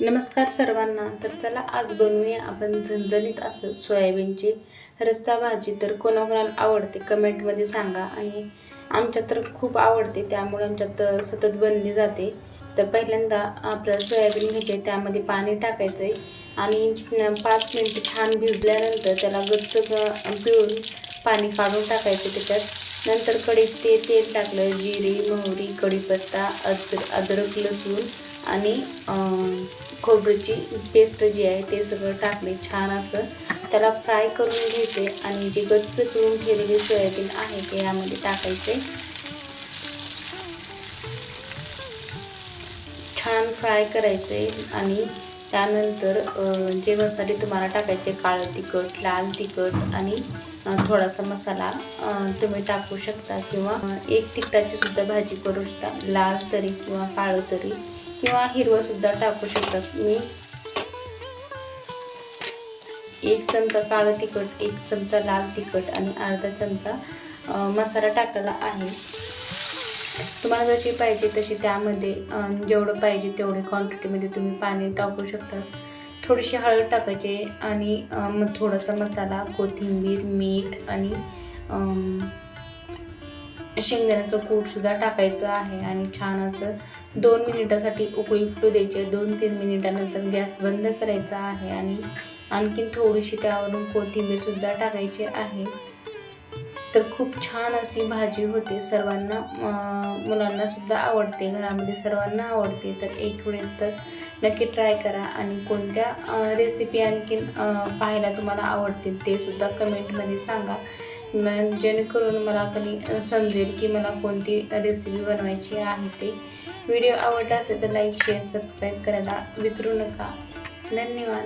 नमस्कार सर्वांना तर चला आज बनवूया आपण झणझणीत असं सोयाबीनची रस्सा भाजी. तर कोणाकोणाला आवडते कमेंटमध्ये सांगा आणि आमच्यात तर खूप आवडते त्यामुळे आमच्यात सतत बनली जाते. तर पहिल्यांदा आपलं सोयाबीन घ्यायचे त्यामध्ये पाणी टाकायचं आहे आणि पाच मिनटं छान भिजल्यानंतर त्याला गच्च पिळून पाणी काढून टाकायचं त्याच्यात. नंतर कढईत ते तेल टाकलं जिरे मोहरी कढीपत्ता अद्र अद्रक लसूण आणि खोबऱ्याची पेस्ट जी आहे ते सगळं टाकले छान असं. त्याला फ्राय करून घ्यायचे आणि जे गच्च पिळून ठेवलेले सोयाबीन आहे ते यामध्ये टाकायचे. छान फ्राय करायचे आणि त्यानंतर जे मसाले तुम्हाला टाकायचे काळं तिखट लाल तिखट आणि थोडासा मसाला तुम्ही टाकू शकता किंवा एक तिखटाची सुद्धा भाजी करू शकता लाल तरी किंवा काळं तरी. किंवा हिरवं सुद्धा टाकू शकतात. मी एक चमचा काळं तिखट एक चमचा लाल तिखट आणि अर्धा चमचा मसाला टाकलेला आहे. तुम्हाला जशी पाहिजे तशी त्यामध्ये जेवढं पाहिजे तेवढे क्वांटिटीमध्ये तुम्ही पाणी टाकू शकता. थोडीशी हळद टाकायची आणि मग थोडासा मसाला कोथिंबीर मीठ आणि शेंगदाण्याचं कूटसुद्धा टाकायचं आहे आणि छान असं दोन मिनिटासाठी उकळी फुटू द्यायची दोन तीन मिनिटानंतर गॅस बंद करायचा आहे आणि आणखीन थोडीशी त्यावरून कोथिंबीरसुद्धा टाकायची आहे. तर खूप छान अशी भाजी होते. सर्वांना मुलांनासुद्धा मुलांना सुद्धा आवडते. घरामध्ये सर्वांना आवडते. तर एक वेळेस तर नक्की ट्राय करा आणि कोणत्या रेसिपी आणखीन पाहायला तुम्हाला आवडतील ते सुद्धा कमेंटमध्ये सांगा. जेणेकरून मला कधी समजेल की मला कोणती रेसिपी बनवायची आहे ते. व्हिडिओ आवडला असेल तर लाईक शेअर सबस्क्राईब करायला विसरू नका. धन्यवाद.